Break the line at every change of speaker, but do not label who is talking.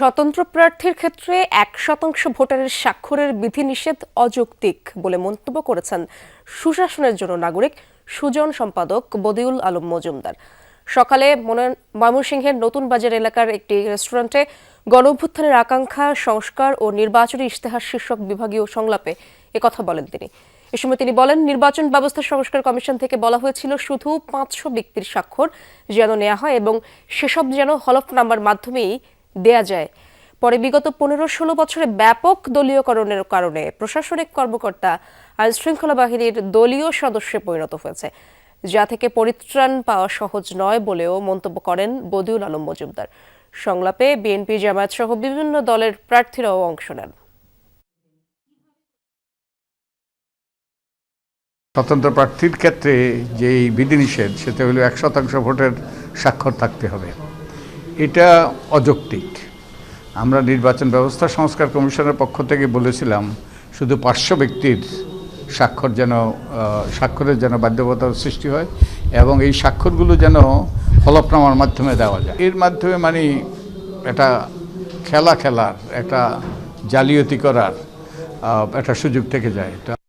স্বতন্ত্র প্রার্থীর ক্ষেত্রে এক শতাংশ ভোটারের স্বাক্ষরের বিধিনিষেধ অযৌক্তিক বলে মন্তব্য করেছেন সুশাসনের জন্য নাগরিক সুজন সম্পাদক বদিউল আলম মজুমদার। সকালে ময়মনসিংহের নতুন বাজার এলাকার একটি রেস্টুরেন্টে গণ অভ্যুত্থানের আকাঙ্ক্ষা, সংস্কার ও নির্বাচনী ইশতেহার শীর্ষক বিভাগীয় সংলাপে একথা বলেন তিনি। এ সময় তিনি বলেন, নির্বাচন ব্যবস্থা সংস্কার কমিশন থেকে বলা হয়েছিল শুধু পাঁচশো ব্যক্তির স্বাক্ষর যেন নেওয়া হয় এবং সেসব যেন হলফনামার মাধ্যমেই দেয়া যায়। পরে বিগত পনেরো ষোলো বছরে ব্যাপক দলীয়করণের কারণে প্রশাসনিক কর্মকর্তা আইন শৃঙ্খলা বাহিনীর দলীয় সদস্যে পরিণত হয়েছে, যা থেকে পরিত্রাণ পাওয়া সহজ নয় বলেও মন্তব্য করেন বদিউল আলম মজুমদার। সংলাপে বিএনপি জামায়াত সহ বিভিন্ন দলের প্রার্থীরাও অংশ নেন।
স্বতন্ত্র প্রার্থীর ক্ষেত্রে যেই বিধিনিষেধ, সেটা হলো এক শতাংশ ভোটের স্বাক্ষর থাকতে হবে। এটা অযৌক্তিক। আমরা নির্বাচন ব্যবস্থা সংস্কার কমিশনের পক্ষ থেকে বলেছিলাম, শুধু পাঁচশো ব্যক্তির স্বাক্ষর যেন স্বাক্ষরের যেন বাধ্যবাধকতার সৃষ্টি হয় এবং এই স্বাক্ষরগুলো যেন হলফনামার মাধ্যমে দেওয়া যায়। এর মাধ্যমে মানে একটা খেলা খেলার, একটা জালিয়াতি করার একটা সুযোগ থেকে যায়। এটা